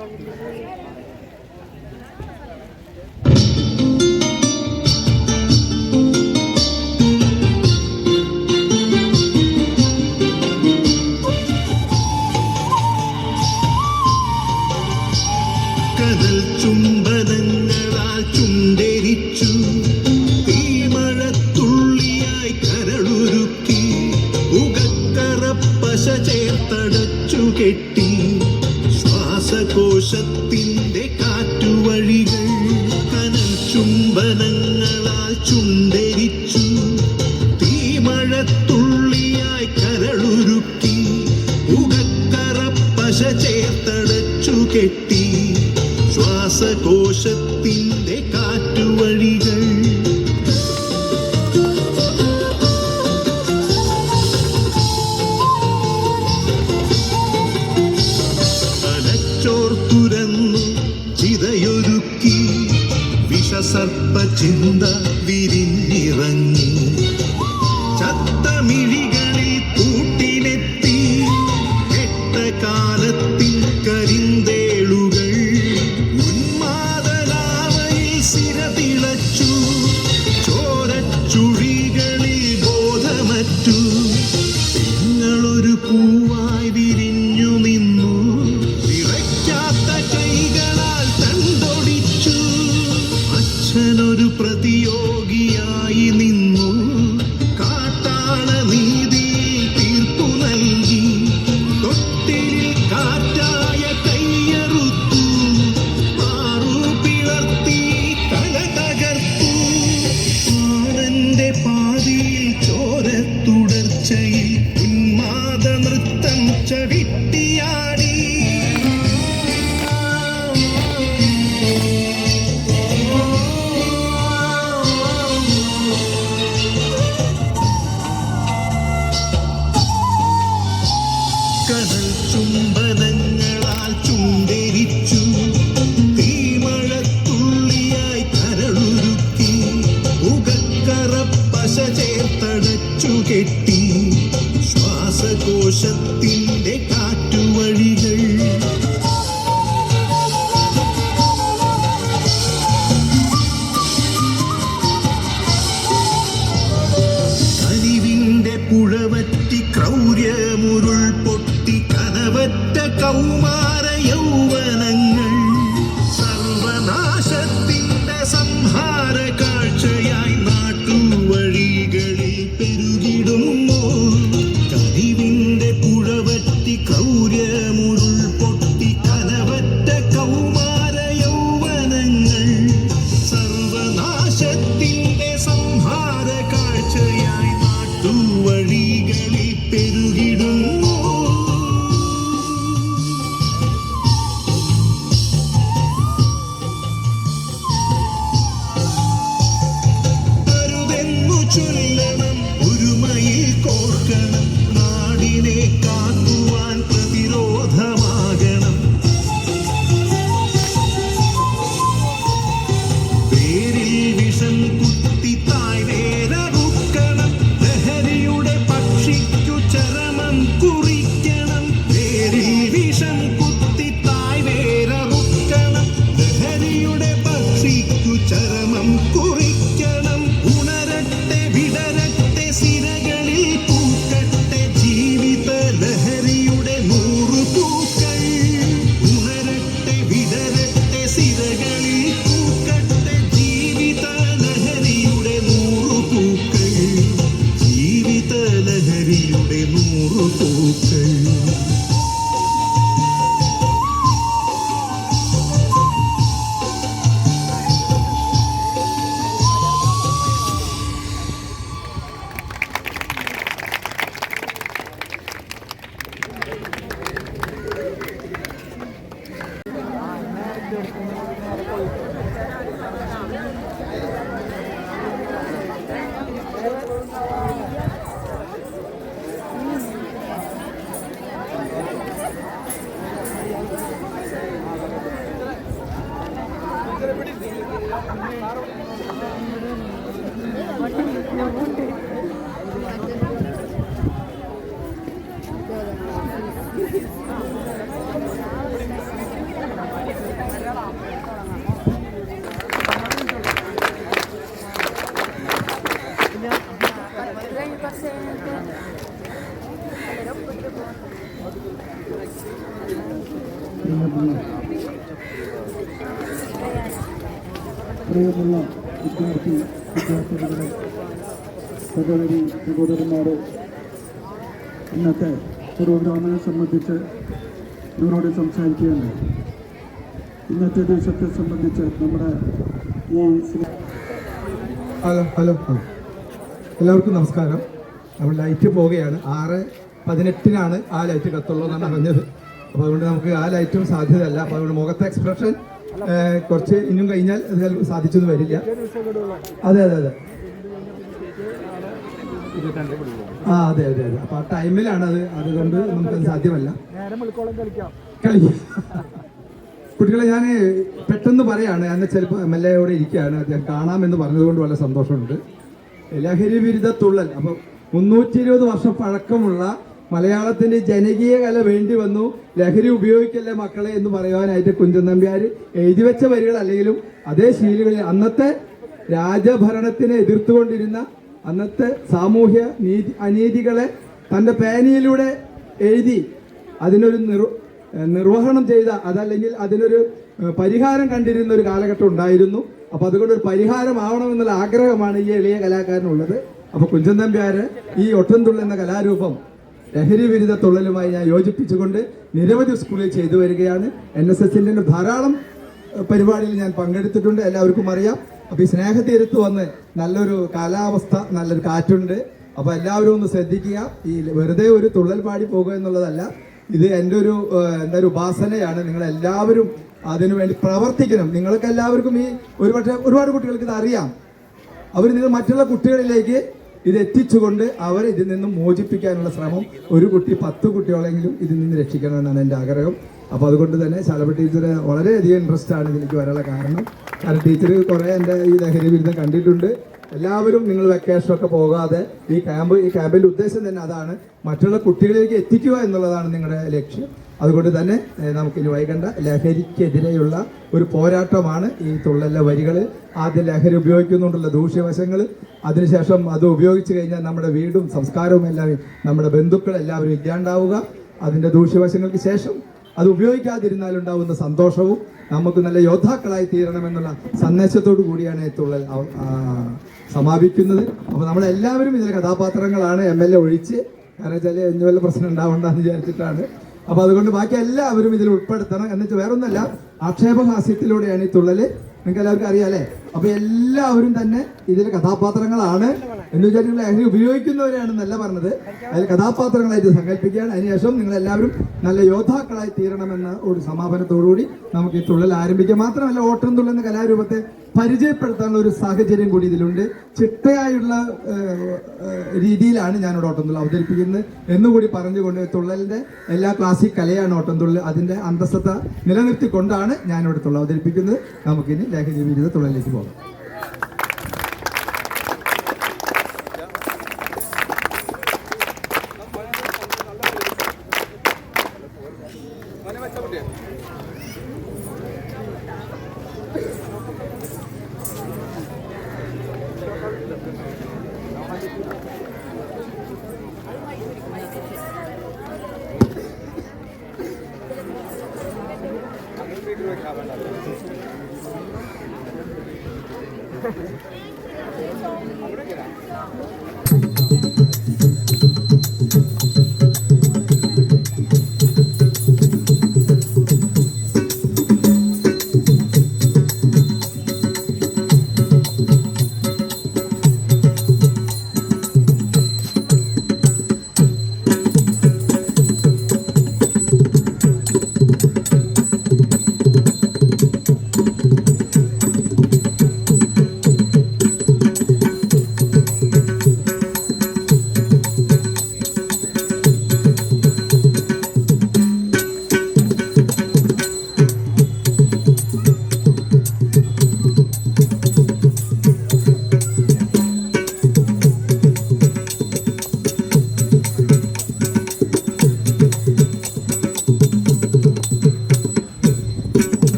Hallelujah. ശ്വാസകോശത്തിന്റെ കാറ്റുവഴികൾ. തലച്ചോർത്തുരന്നു ചിതയൊരുക്കി വിഷസർപ്പ ചിന്ത para ti. ചേർത്തടച്ചു കെട്ടി. ശ്വാസകോശത്തിന്റെ കാറ്റുവഴി സഹോദരി സഹോദരന്മാരെ ഇന്നത്തെ പ്രോഗ്രാമിനെ സംബന്ധിച്ച് നിങ്ങളോട് സംസാരിക്കുകയാണ്. ഇന്നത്തെ ദിവസത്തെ സംബന്ധിച്ച് നമ്മുടെ ഈ ഹലോ ഹലോ ഹലോ. എല്ലാവർക്കും നമസ്കാരം. നമ്മൾ ലൈറ്റ് പോവുകയാണ്. ആറ് പതിനെട്ടിനാണ് ആ ലൈറ്റ് കത്തുള്ളൂ എന്നാണ് പറഞ്ഞത് അപ്പോൾ അതുകൊണ്ട് നമുക്ക് ആ ലൈറ്റും സാധ്യതയല്ല. അപ്പോൾ അതുകൊണ്ട് മുഖത്തെ എക്സ്പ്രഷൻ കുറച്ച് ഇനിയും കഴിഞ്ഞാൽ അത് സാധിച്ചൊന്നും വരില്ല. അതെ അതെ അതെ. ആ അതെ അതെ അതെ. അപ്പൊ ആ ടൈമിലാണ് അത് അതുകൊണ്ട് നമുക്ക് സാധ്യമല്ല. കളി. കുട്ടികളെ ഞാൻ പെട്ടെന്ന് പറയാണ് ഞാൻ ചിലപ്പോൾ എം എൽ എയോടെ ഇരിക്കുകയാണ്. അദ്ദേഹം കാണാമെന്ന് പറഞ്ഞതുകൊണ്ട് വളരെ സന്തോഷമുണ്ട്. ലഹരി വിരുദ്ധ തുള്ളൽ. അപ്പം മുന്നൂറ്റി ഇരുപത് വർഷം പഴക്കമുള്ള മലയാളത്തിന്റെ ജനകീയ കല വേണ്ടി വന്നു. ലഹരി ഉപയോഗിക്കല്ലേ മക്കളെ എന്ന് പറയുവാനായിട്ട് കുഞ്ചൻ നമ്പ്യാർ എഴുതി വെച്ച വരികൾ അല്ലെങ്കിലും അതേ ശീലുകളിൽ അന്നത്തെ രാജഭരണത്തിനെ എതിർത്തുകൊണ്ടിരുന്ന അന്നത്തെ സാമൂഹ്യ നീതി അനീതികളെ തന്റെ പേനയിലൂടെ എഴുതി അതിനൊരു നിർ നിർവഹണം ചെയ്ത അതല്ലെങ്കിൽ അതിനൊരു പരിഹാരം കണ്ടിരുന്ന ഒരു കാലഘട്ടം ഉണ്ടായിരുന്നു. അപ്പൊ അതുകൊണ്ട് ഒരു പരിഹാരമാവണമെന്നുള്ള ആഗ്രഹമാണ് ഈ എളിയ കലാകാരനുള്ളത്. അപ്പൊ കുഞ്ചൻ തമ്പ്യാര് ഈ ഒട്ടൻതുള്ള എന്ന കലാരൂപം ലഹരി വിരുദ്ധ തുള്ളലുമായി ഞാൻ യോജിപ്പിച്ചുകൊണ്ട് നിരവധി സ്കൂളിൽ ചെയ്തു വരികയാണ്. എൻ എസ് എസിന്റെ ധാരാളം പരിപാടിയിൽ ഞാൻ പങ്കെടുത്തിട്ടുണ്ട്. എല്ലാവർക്കും അറിയാം. അപ്പൊ ഈ സ്നേഹതീരത്ത് വന്ന് നല്ലൊരു കാലാവസ്ഥ നല്ലൊരു കാറ്റുണ്ട്. അപ്പൊ എല്ലാവരും ഒന്ന് ശ്രദ്ധിക്കുക. ഈ വെറുതെ ഒരു തുള്ളൽ പാടി പോകുക എന്നുള്ളതല്ല ഇത് എന്റെ ഒരു എന്താ ഒരു ഉപാസനയാണ്. നിങ്ങൾ എല്ലാവരും അതിനു വേണ്ടി പ്രവർത്തിക്കണം. നിങ്ങൾക്ക് എല്ലാവർക്കും ഈ ഒരുപക്ഷെ ഒരുപാട് കുട്ടികൾക്ക് ഇത് അറിയാം. അവർ നിങ്ങൾ മറ്റുള്ള കുട്ടികളിലേക്ക് ഇത് എത്തിച്ചുകൊണ്ട് അവർ ഇതിൽ നിന്നും മോചിപ്പിക്കാനുള്ള ശ്രമം ഒരു കുട്ടി പത്ത് കുട്ടികളെങ്കിലും ഇതിൽ നിന്ന് രക്ഷിക്കണമെന്നാണ് എന്റെ ആഗ്രഹം. അപ്പോൾ അതുകൊണ്ട് തന്നെ ശാലഭ ടീച്ചർ വളരെയധികം ഇൻട്രസ്റ്റ് ആണ് ഇതിലേക്ക് വരാനുള്ള കാരണം. കാരണം ടീച്ചർ കുറേ എന്റെ ഈ ലഹരി വിരുദ്ധം കണ്ടിട്ടുണ്ട്. എല്ലാവരും നിങ്ങൾ വെക്കേഷനൊക്കെ പോകാതെ ഈ ക്യാമ്പ് ഈ ക്യാമ്പിന്റെ ഉദ്ദേശം തന്നെ അതാണ്. മറ്റുള്ള കുട്ടികളിലേക്ക് എത്തിക്കുക എന്നുള്ളതാണ് നിങ്ങളുടെ ലക്ഷ്യം. അതുകൊണ്ട് തന്നെ നമുക്ക് ഇനി വൈകണ്ട. ലഹരിക്കെതിരെയുള്ള ഒരു പോരാട്ടമാണ് ഈ തുള്ളലിലെ വരികൾ ആദ്യം ലഹരി ഉപയോഗിക്കുന്നുണ്ടുള്ള ദൂഷ്യവശങ്ങൾ അതിനുശേഷം അത് ഉപയോഗിച്ച് കഴിഞ്ഞാൽ നമ്മുടെ വീടും സംസ്കാരവും എല്ലാം നമ്മുടെ ബന്ധുക്കൾ എല്ലാവരും ഇല്ലാണ്ടാവുക. അതിന്റെ ദൂഷ്യവശങ്ങൾക്ക് ശേഷം അത് ഉപയോഗിക്കാതിരുന്നാലുണ്ടാവുന്ന സന്തോഷവും നമുക്ക് നല്ല യോദ്ധാക്കളായി തീരണമെന്നുള്ള സന്ദേശത്തോടു കൂടിയാണ് തുള്ളൽ സമാപിക്കുന്നത്. അപ്പോൾ നമ്മളെല്ലാവരും ഇതിലെ കഥാപാത്രങ്ങളാണ്. എം എൽ എ ഒഴിച്ച്. കാരണം വെച്ചാൽ ഇനി വല്ല പ്രശ്നം ഉണ്ടാവണ്ടെന്ന് വിചാരിച്ചിട്ടാണ്. അപ്പോൾ അതുകൊണ്ട് ബാക്കി എല്ലാവരും ഇതിൽ ഉൾപ്പെടുത്തണം. എന്നിട്ട് വേറൊന്നല്ല ആക്ഷേപഹാസ്യത്തിലൂടെയാണ് ഈ തുള്ളൽ നിങ്ങൾക്ക് എല്ലാവർക്കും അറിയാലേ അപ്പോൾ എല്ലാവരും തന്നെ ഇതിലെ കഥാപാത്രങ്ങളാണ്. എന്ന് വെച്ചാൽ നിങ്ങൾ ലഹരി ഉപയോഗിക്കുന്നവരാണെന്നല്ല പറഞ്ഞത്. അതിൽ കഥാപാത്രങ്ങളായിട്ട് സങ്കല്പിക്കുകയാണ്. അതിനുശേഷം നിങ്ങൾ എല്ലാവരും നല്ല യോദ്ധാക്കളായി തീരണമെന്ന ഒരു സമാപനത്തോടുകൂടി നമുക്ക് ഈ തുള്ളൽ ആരംഭിക്കാം. മാത്രമല്ല ഓട്ടം തുള്ളുന്ന കലാരൂപത്തെ പരിചയപ്പെടുത്താനുള്ള ഒരു സാഹചര്യം കൂടി ഇതിലുണ്ട്. ചിട്ടയായുള്ള രീതിയിലാണ് ഞാനിവിടെ ഓട്ടം തുള്ളൽ അവതരിപ്പിക്കുന്നത് എന്നുകൂടി പറഞ്ഞുകൊണ്ട് തുള്ളലിന്റെ എല്ലാ ക്ലാസിക് കലയാണ് ഓട്ടം തുള്ളൽ. അതിന്റെ അന്തസ്സത്ത നിലനിർത്തിക്കൊണ്ടാണ് ഞാനിവിടെ തുള്ളൽ അവതരിപ്പിക്കുന്നത്. നമുക്കിനി വിരുദ്ധ തുള്ളലിലേക്ക് പോകാം.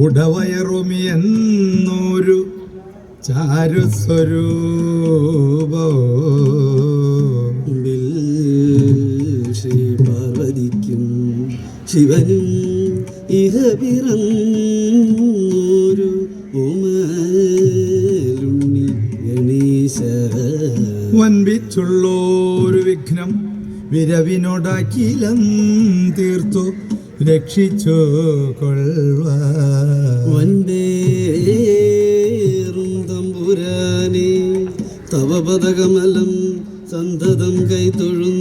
കുടവയറുമിയെന്നൊരു ചാരുസ്വരൂപ ശ്രീ പാർവതിക്കും ശിവനും ഇഹ പിറന്നൊരു ഉമലുണ്ണി ഗണേശ. വൻപിച്ചുള്ളോരു വിഘ്നം വിരവിനോടാക്കിലം തീർത്തു. രക്ഷിച്ചു കൊള്ളുക വൻപേറും തമ്പുരാനെ സന്തതം കൈതൊഴുന്നേ ആ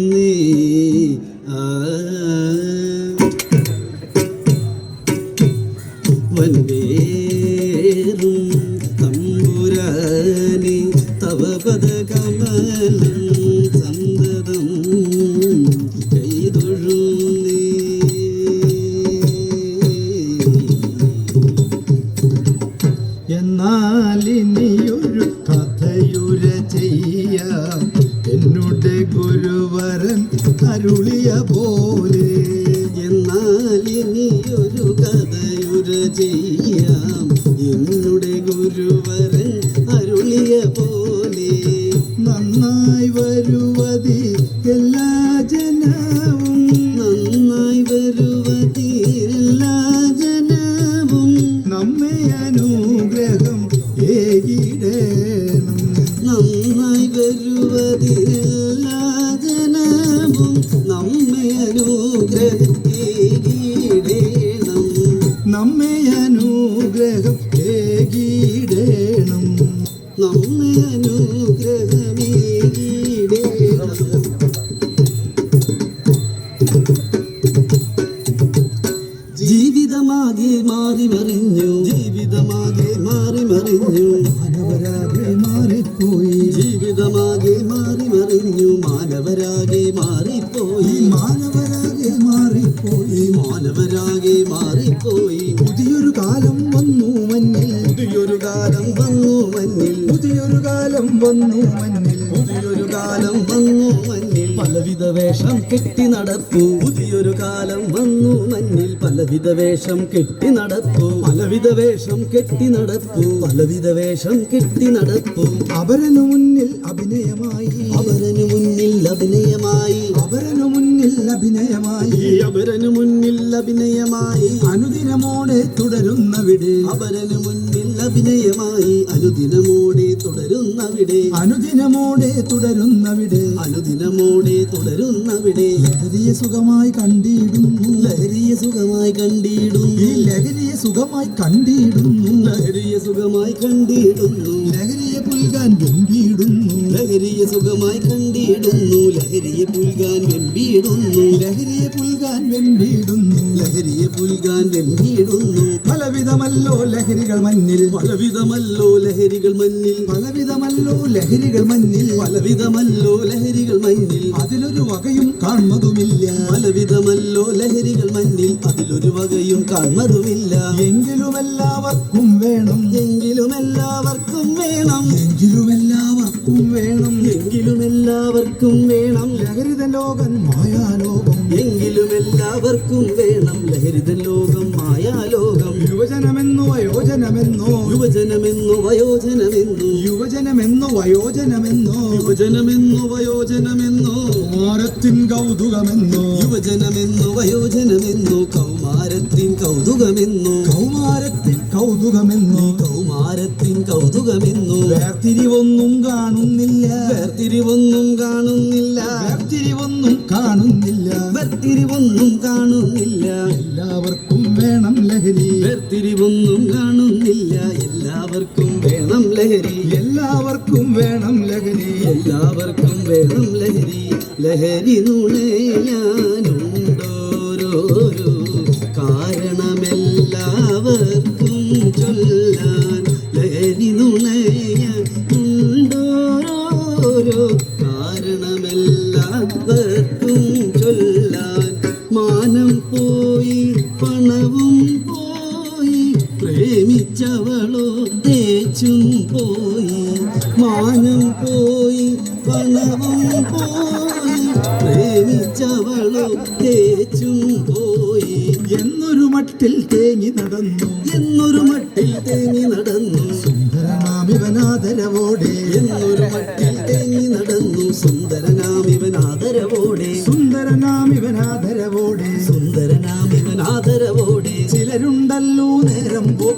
മാറിപ്പോയി മാനവരാകെ മാറിപ്പോയി. പുതിയൊരു കാലം വന്നു മഞ്ഞിൽ. പുതിയൊരു കാലം വന്നു മഞ്ഞിൽ. പുതിയൊരു കാലം വന്നു മഞ്ഞിൽ. പുതിയൊരു കാലം വന്നു മഞ്ഞിൽ. പലവിധ വേഷം കെട്ടി നടപ്പു പുതിയൊരു കാലം വന്നു മഞ്ഞിൽ. പലവിധ വേഷം കെട്ടി നടപ്പു പലവിധ വേഷം കെട്ടി നടപ്പു പലവിധ വേഷം കെട്ടി നടപ്പു അവരനു മുന്നിൽ അഭിനയമായി. അവരനു മുന്നിൽ അഭിനയമായി. അവരനു മുന്നിൽ അഭിനയമായി അപരന് അവരനു മുന്നിൽ അഭിനയമായി അനുദിനമോടെ തുടരുന്നവിടെ. അവരനു മുന്നിൽ അഭിനയമായി അനുദിനമോടെ തുടരുന്നവിടെ. അനുദിനമോടെ തുടരുന്നവിടെ. അനുദിനമോടെ തുടരുന്നവിടെ. ലഹരിയെ സുഖമായി കണ്ടിടുന്നു ലഹരിയെ സുഖമായി കണ്ടിടുന്നു ഈ ലഹരിയെ സുഖമായി കണ്ടിടുന്നു ലഹരിയെ സുഖമായി കണ്ടിടുന്നു ലഹരിയെ പുൽകാൻ വെമ്പിടുന്നു ലഹരിയെ സുഖമായി കണ്ടിടുന്നു. ലഹരിയെ പുൽകാൻ വെമ്പിടുന്നു ലഹരിയെ പുൽകാൻ വെമ്പിടുന്നു ലഹരിയെ പുൽകാൻ വെമ്പിടുന്നു പലവിധമല്ലോ ലഹരികൾ മഞ്ഞിൽ പലവിധമല്ലോ ലഹരികൾ മഞ്ഞിൽ പലവിധമല്ലോ ലഹരികൾ മഞ്ഞിൽ പലവിധമല്ലോ ലഹരികൾ മഞ്ഞിൽ അതിലൊരു വകയും കാണുന്നതുമില്ല. പലവിധമല്ലോ ലഹരികൾ മഞ്ഞിൽ അതിലൊരു വകയും കാണുന്നതുമില്ല. എങ്കിലും എല്ലാവർക്കും വേണം. എങ്കിലും എല്ലാവർക്കും വേണം. എങ്കിലും എല്ലാവർക്കും വേണം. എങ്കിലും എല്ലാവർക്കും വേണം. ലഹരിത ലോകം മായാലോകം. എങ്കിലും എല്ലാവർക്കും വേണം. ലഹരിത ലോകം മായാലോകം. യുവജനമെന്നോ വയോജനമെന്നോ? യുവജനമെന്നു വയോജനമെന്നു? യുവജനമെന്നോ വയോജനമെന്നോ? യുവജനമെന്നു വയോജനമെന്നോ? കൗമാരത്തിൻ കൗതുകമെന്നോ? യുവജനമെന്നു വയോജനമെന്നോ? കൗമാരത്തിൻ കൗതുകമെന്നോ? കൗമാരത്തിൻ കൗതുകമെന്നോ? കൗമാരത്തിൻ കൗതുകമെന്നു? വേർതിരിവൊന്നും കാണുന്നില്ല. വേർതിരിവൊന്നും കാണുന്നില്ല. വേർതിരിവൊന്നും കാണുന്നില്ല. വേർതിരിവൊന്നും കാണുന്നില്ല. എല്ലാവർക്കും വേണം ലഹരി. വേർതിരിവൊന്നും കാണുന്നില്ല. എല്ലാവർക്കും വേണം ലഹരി. എല്ലാവർക്കും വേണം ലഹരി. എല്ലാവർക്കും വേണം ലഹരി. ലഹരി നുണയാനുണ്ടോരോരോ കാരണമെല്ലാവർക്കും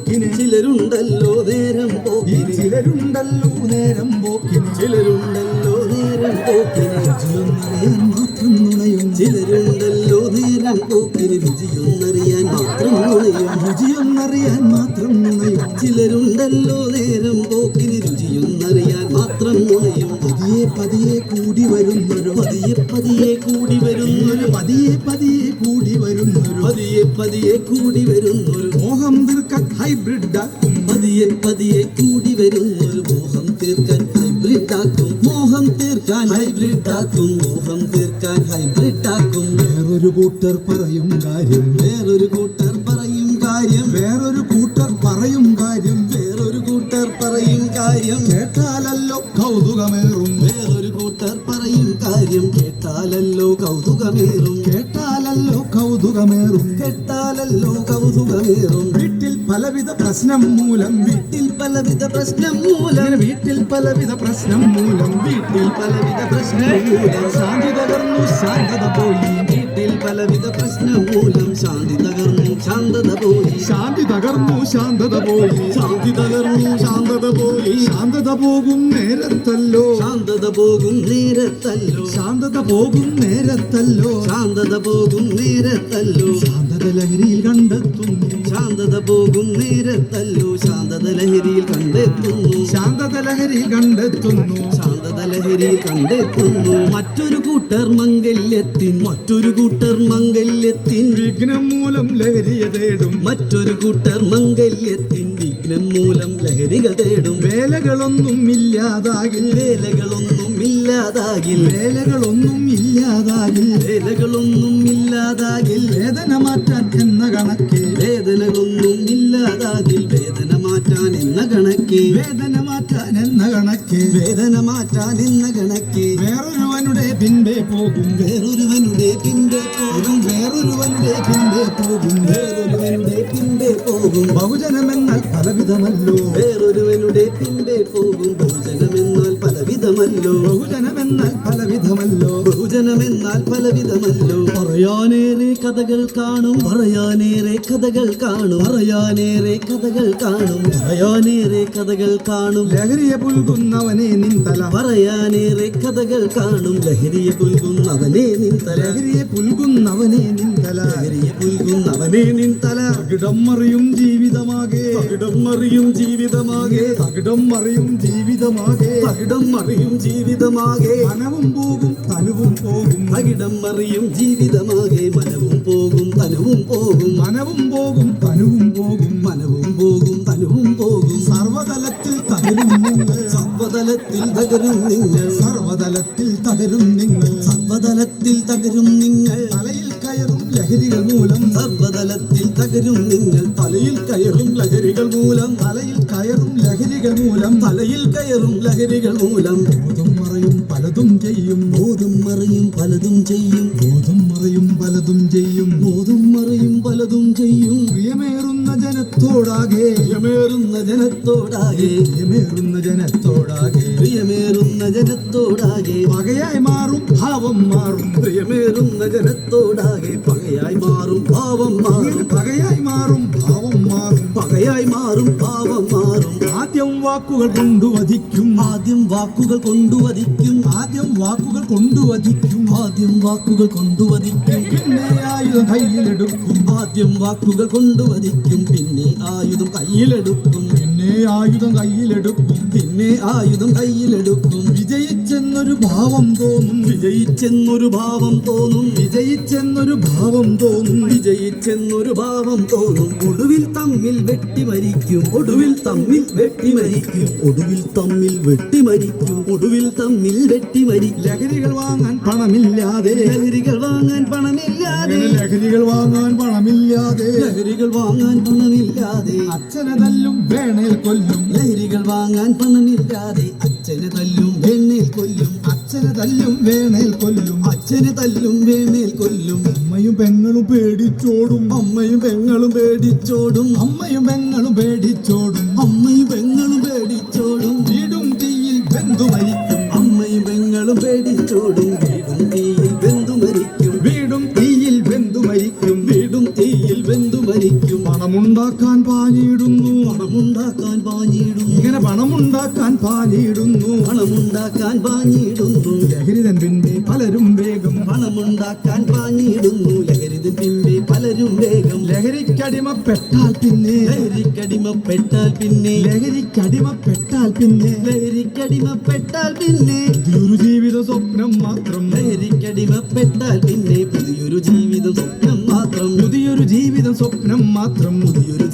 പോക്കിന് ചിലരുണ്ടല്ലോ നേരം പോക്കിന്. ചിലരുണ്ടല്ലോ നേരം പോക്കിന്. ചിലരുണ്ടല്ലോ നേരം പോക്കിന്. രുചിയൊന്നറിയാൻ മാത്രം നുണയും. ചിലരുണ്ടല്ലോ നേരം പോക്കിന്. രുചിയൊന്നറിയാൻ മാത്രം നുണയും. രുചിയൊന്നറിയാൻ മാത്രം നുണയും. ചിലരുണ്ടല്ലോ നേരം പോക്കിന്. രുചിയൊന്നറിയാൻ മാത്രം നുണയും. പതിയെ പതിയെ കൂടി വരുന്നൊരു പതിയെ പതിയെ കൂടി വരുന്നൊരു പതിയെ പതിയെ കൂടി വരുന്നൊരു പതിയെ പതിയെ കൂടി വരുന്നൊരു മോഹം തീർക്കാൻ ഹൈബ്രിഡ് പതിയെ പതിയെ കൂടി വരുന്നൊരു മോഹം തീർക്കാൻ ഹൈബ്രിഡ് ആക്കും മോഹം തീർക്കാൻ ഹൈബ്രിഡ് ആക്കും മോഹം തീർക്കാൻ ഹൈബ്രിഡ് ആക്കും വേറൊരു കൂട്ടർ പറയും കാര്യം. വേറൊരു കൂട്ടർ പറയും കാര്യം. വേറൊരു കൂട്ടർ പറയും കാര്യം. വേറൊരു കൂട്ടർ പറയും കാര്യം. കേട്ടാലല്ലോ കൗതുകമേറും. കൗതുകമേറും. കേട്ടാലല്ലോ കൗതുകമേറും. കേട്ടാലല്ലോ കൗതുകമേറും. വീട്ടിൽ പലവിധ പ്രശ്നം മൂലം വീട്ടിൽ പലവിധ പ്രശ്നം മൂലം. വീട്ടിൽ പലവിധ പ്രശ്നം മൂലം വീട്ടിൽ പലവിധ പ്രശ്നം മൂലം. തകർന്നു ശാന്തത പോയി. പലവിധ പ്രശ്നം മൂലം ശാന്തി തകർന്നു ശാന്തത പോയി. ശാന്തി തകർന്നു ശാന്തത പോയി. ശാന്തി തകർന്നു ശാന്തത പോയി. ശാന്തത പോകും നേരത്തല്ലോ. ശാന്തത പോകും നേരത്തല്ലോ. ശാന്തത പോകും നേരത്തല്ലോ. ശാന്തത പോകും നേരത്തല്ലോ. ശാന്തത ലഹരിയിൽ കണ്ടെത്തുന്നു. ശാന്തത പോകും നേരത്തല്ലോ. ശാന്തത ലഹരിയിൽ കണ്ടെത്തുന്നു. ശാന്തത ലഹരിയിൽ കണ്ടെത്തുന്നു. ശാന്തത ലഹരിയിൽ കണ്ടെത്തുന്നു. മറ്റൊരു കൂട്ടർ മംഗല്യത്തിൻ മറ്റൊരു കൂട്ടർ മംഗല്യത്തിൻ വിഘ്നം മൂലം ലഹരിയ തേടും. മറ്റൊരു കൂട്ടർ മംഗല്യത്തിൻ വിഘ്നം മൂലം ലഹരികൾ തേടും. വേലകളൊന്നും ഇല്ലാതാകിൽ വേലകളൊന്നും ഇല്ലാതാകിൽ. വേലകളൊന്നും ഇല്ലാതാകിൽ വേലകളൊന്നും ഇല്ലാതാകിൽ. വേദന മാറ്റാൻ എന്ന കണക്കിൽ. വേദനകളൊന്നും ഇല്ലാതാകിൽ വേദന മാറ്റാൻ എന്ന കണക്കിൽ. വേദന മാറ്റാൻ എന്ന കണക്ക്. വേദന മാറ്റാൻ എന്ന കണക്ക്. വേറൊരുവനുടെ പിൻപേ പോകും. വേറൊരുവനുടെ പിമ്പെ പോകും. വേറൊരുവനുടെ പിൻപേ പോകും. വേറൊരുവനുടെ പിമ്പെ പോകും. ബഹുജനമെന്നാൽ പലവിധമല്ലോ. വേറൊരുവനുടെ പിമ്പെ പോകും. ബഹുജനമെന്നാൽ പലവിധമല്ലോ. ബഹുജനമെന്നാൽ പലവിധമല്ലോ. ബഹുജനമെന്നാൽ പലവിധമല്ലോ. പറയാനേറെ കഥകൾ കാണും. പറയാനേറെ കഥകൾ കാണും. പറയാനേറെ കഥകൾ കാണും. പറയാനേറെ കഥകൾ കാണും. ലഹരിയെ പുൽകുന്നവനെ തല പറയാനേറെ കഥകൾ കാണും. ലഹരിയെ പുൽകുന്നവനെ നിൻ തല ലഹരിയെ പുൽകുന്നവനെ തല ലഹരിയെ പുൽകുന്നവനെ നിൻ തല തകിടം മറിയും ജീവിതമാകെ. തകിടം മറിയും ജീവിതമാകെ. തകിടം മറിയും ജീവിതമാകെ. തകിടം മറിയും ജീവിതമാകെ. മനവും പോകും തനുവും പോകും. തകിടം മറിയും ജീവിതമാകെ. മനവും പോകും തനുവും പോകും. മനവും പോകും തനുവും പോകും. മനവും പോകും തനുവും പോകും. സർവതലത്തിൽ സർവതലത്തിൽ തകരും നിങ്ങൾ. സർവതലത്തിൽ തകരും നിങ്ങൾ. സർവതലത്തിൽ തകരും നിങ്ങൾ. തലയിൽ കയറും ലഹരികൾ മൂലം. സർവതലത്തിൽ തകരും നിങ്ങൾ. തലയിൽ കയറും ലഹരികൾ മൂലം. തലയിൽ കയറും ലഹരികൾ മൂലം. തലയിൽ കയറും ലഹരികൾ മൂലം. ബോധം മറയും പലതും ചെയ്യും ബോധം മറിയും പലതും ചെയ്യും. ബോധം മറിയും പലതും ചെയ്യും. ബോധം മറിയും പലതും ചെയ്യും. പ്രിയമേറുന്ന ജനത്തോടാകെ പ്രിയമേറുന്ന ജനത്തോടാകെ പ്രിയമേറുന്ന ജനത്തോടാകെ പ്രിയമേറുന്ന ജനത്തോടാകെ. പകയായി മാറും ഭാവം മാറും. പ്രിയമേറുന്ന ജനത്തോടാകെ പകയായി മാറും ഭാവം മാറും. പകയായി മാറും ഭാവം മാറും. പകയായി മാറും ഭാവം മാറും. ആദ്യം വാക്കുകൾ കൊണ്ടുവധിക്കും. ആദ്യം വാക്കുകൾ കൊണ്ടുവധിക്കും. ആദ്യം വാക്കുകൾ കൊണ്ടുവധിക്കും. ആദ്യം വാക്കുകൾ കൊണ്ടുവധിക്കും. പിന്നെ ആയുധം കയ്യിലെടുക്കും. ആദ്യം വാക്കുകൾ കൊണ്ടുവധിക്കും. പിന്നെ ആയുധം കയ്യിലെടുക്കും. പിന്നെ ആയുധം കയ്യിലെടുക്കും. പിന്നെ ആയുധം കയ്യിലെടുക്കും. വിജയിച്ചെന്നൊരു ഭാവം തോന്നും വിജയിച്ചെന്നൊരു ഭാവം തോന്നും വിജയിച്ചെന്നൊരു ഭാവം തോന്നും വിജയിച്ചെന്നൊരു ഭാവം തോന്നും. ഒടുവിൽ തമ്മിൽ വെട്ടി മരിക്കും ഒടുവിൽ തമ്മിൽ വെട്ടി മരിക്കും. ഒടുവിൽ തമ്മിൽ വെട്ടി മരിക്കും ഒടുവിൽ തമ്മിൽ വെട്ടി മരിക്കും. ലഹരികൾ വാങ്ങാൻ പണമില്ലാതെ ലഹരികൾ വാങ്ങാൻ പണമില്ലാതെ ലഹരികൾ വാങ്ങാൻ പണമില്ലാതെ ലഹരികൾ വാങ്ങാൻ പണമില്ലാതെ അച്ഛനെ തല്ലും വേണേൽ കൊല്ലും. ലഹരികൾ വാങ്ങാൻ പണമില്ലാതെ അച്ഛനെ തല്ലും വേണേൽ കൊല്ലും. അച്ഛനെ തല്ലും വേണേൽ കൊല്ലും. അച്ഛനെ തല്ലും വേണേൽ കൊല്ലും. അമ്മയും പെങ്ങളും പേടിച്ചോടും. അമ്മയും പെങ്ങളും പേടിച്ചോടും. അമ്മയും പെങ്ങളും പേടിച്ചോടും. അമ്മയും പെങ്ങളും പേടിച്ചോടും. വീടും തീയിൽ ബന്ധു മരിക്കും. അമ്മയും പെങ്ങളും പേടിച്ചോടും. വീടും തീയിൽ ബന്ധു മരിക്കും. വീടും തീയിൽ ബന്ധു മരിക്കും. വീടും തീയിൽ ബന്ധു മരിക്കും. പണമുണ്ടാക്കാൻ പാഞ്ഞിടും പണമുണ്ടാക്കാൻ പാലിടുന്നു. പണമുണ്ടാക്കാൻ പാഞ്ഞിടുന്നു ലഹരിതൻ പിന്നെ പലരും വേഗം പണമുണ്ടാക്കാൻ പാഞ്ഞിടുന്നു ലഹരിതൻ പിമ്പെ പലരും വേഗം ലഹരിക്കടിമപ്പെട്ടാൽ പിന്നെ ലഹരിക്കടിമപ്പെട്ടാൽ പിന്നെ ലഹരിക്കടിമപ്പെട്ടാൽ പിന്നെ ലഹരിക്കടിമപ്പെട്ടാൽ പിന്നെ പുതിയൊരു ജീവിത സ്വപ്നം മാത്രം ലഹരിക്കടിമപ്പെട്ടാൽ പിന്നെ പുതിയൊരു ജീവിത സ്വപ്നം മാത്രം പുതിയൊരു ജീവിത സ്വപ്നം മാത്രം പുതിയൊരു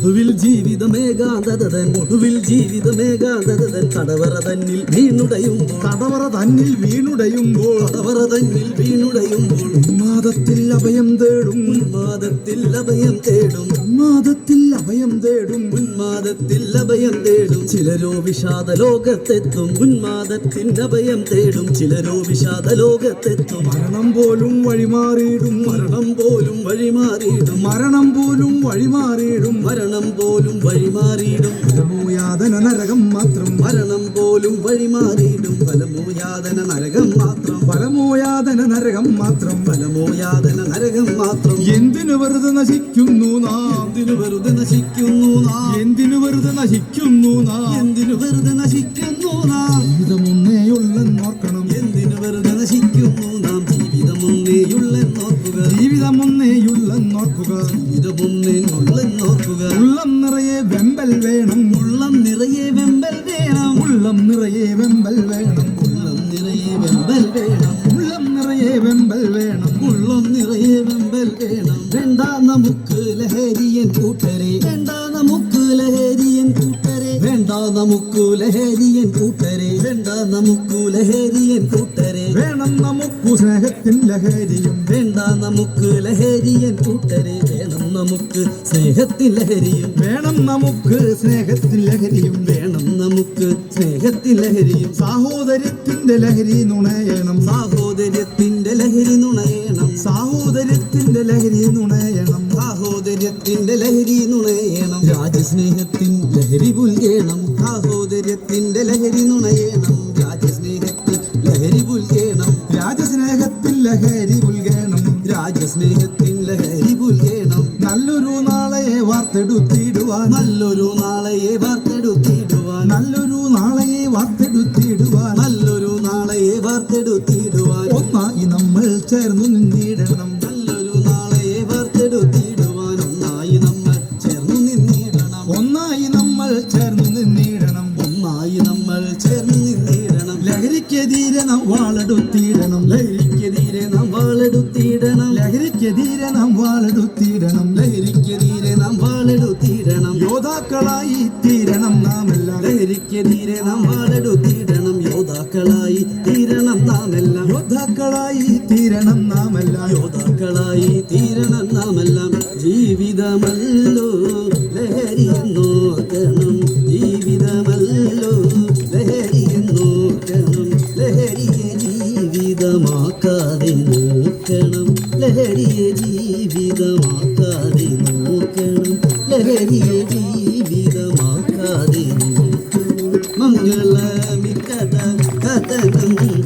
ഒടുവിൽ ജീവിതമേകാന്തതൻ ഒടുവിൽ ജീവിതമേകാന്തതൻ. തടവറ തന്നിൽ വീണുടയും തടവറ തന്നിൽ വീണുടയുമ്പോൾ തടവറ തന്നിൽ വീണുടയുമ്പോൾ. ഉന്മാദത്തിൽ അഭയം തേടും. ഉന്മാദത്തിൽ അഭയം തേടും. ഉന്മാദത്തിൽ അഭയം തേടും. ഉന്മാദത്തിൽ അഭയം തേടും. ചിലരോ വിഷാദ ലോകത്തെത്തും ഉന്മാദത്തിന്റെ അഭയം തേടും. ചിലരോ വിഷാദ ലോകത്തെത്തും മരണം പോലും വഴിമാറിയിടും. മരണം പോലും വഴിമാറിയിടും. മരണം പോലും വഴിമാറിയിടും. മരണം പോലും വഴിമാറിയിടും. യാതന നരകം മാത്രം. മരണം പോലും വഴിമാറിയിടും. ഫലമോ യാതന നരകം മാത്രം. ഫലമോ യാതന നരകം മാത്രം. ഫലമോ യാതന നരകം മാത്രം. എന്തിനു വെറുതെ നശിക്കുന്നു നാം? എന്തിനു വെറുതെ നശിക്കുന്നു നാം? എന്തിനു വെറുതെ നശിക്കുന്നു നാം? എന്തിനു വെറുതെ നശിക്കുന്നു നാം? ജീവിതമൊന്നേയുള്ളെന്നോർക്കണം നമുക്ക് ലഹരിയൻ കൂട്ടരെ. വേണം നമുക്കു സ്നേഹത്തിൻ ലഹരിയും വേണ്ട നമുക്ക് ലഹരിയൻ കൂട്ടരെ. വേണം നമുക്ക് സ്നേഹത്തിൻ ലഹരിയും. വേണം നമുക്ക് സ്നേഹത്തിൻ ലഹരിയും. വേണം നമുക്ക് സ്നേഹത്തിൻ ലഹരിയും. സാഹോദര്യത്തിന്റെ ലഹരി നുണയണം. സാഹോദര്യത്തിന്റെ ലഹരി നുണയണം. സാഹോദര്യത്തിന്റെ ലഹരി നുണയണം. സാഹോദര്യത്തിന്റെ ലഹരി നുണയണം. രാജസ്നേഹത്തിൻ ലഹരി പുൽകേണം സാഹോദര്യത്തിന്റെ ലഹരി നുണയണം. ലഹരി പുൽകേണം രാജ്യസ്നേഹത്തിൻ ലഹരി പുൽകേണം. നല്ലൊരു നാളെയെ വാർത്തെടുത്തിടുവാൻ നല്ലൊരു നാളെയെ വാർത്തെടുത്തിടുവാൻ. നല്ലൊരു നാളെയെ വാർത്തെടുത്തിടുവാൻ നല്ലൊരു നാളെയെ വാർത്തെടുത്തിടുവാൻ. ഒന്നായി നമ്മൾ ചേർന്നു നിന്നിടണം നല്ലൊരു നാളെയെ വാർത്തെടുത്തിടുവാൻ. ഒന്നായി നമ്മൾ ചേർന്നു നിന്നിടണം. ഒന്നായി നമ്മൾ ചേർന്നു നിന്നിടണം. ഒന്നായി നമ്മൾ ചേർന്ന് നിന്നിടണം. ലഹരിക്കെതിരെ നാം വാളെടുത്തിടണം. വാളെടുത്തിടണം ലഹരിക്കെതിരെ നാം വാളെടുത്തിടണം. ലഹരിക്കെതിരെ നാം വാളെടുത്തിടണം യോദ്ധാക്കളായി തീരണം നാമെല്ലാം. ലഹരിക്കെതിരെ നാം വാളെടുത്തിടണം യോദ്ധാക്കളായി തീരണം നാമെല്ലാം യോദ്ധാക്കളായി തീരണം നാമെല്ലാം. യോദ്ധാക്കളായി തീരണം നാമെല്ലാം. ജീവിതമല്ലോ ലഹരി നോക്കണം ജീവിതമല്ലോ ലഹരി നോക്കണം ലഹരിയെ ജീവിതമാക്കാതെ നോക്കണം ലഹരിയെ ജീവിതമാക്കാതെ നോക്കണം. ലഹരിയെ ജീവിതമാക്കാതെ നോക്കണം. മംഗളമിക്കഥ ചെയ്ത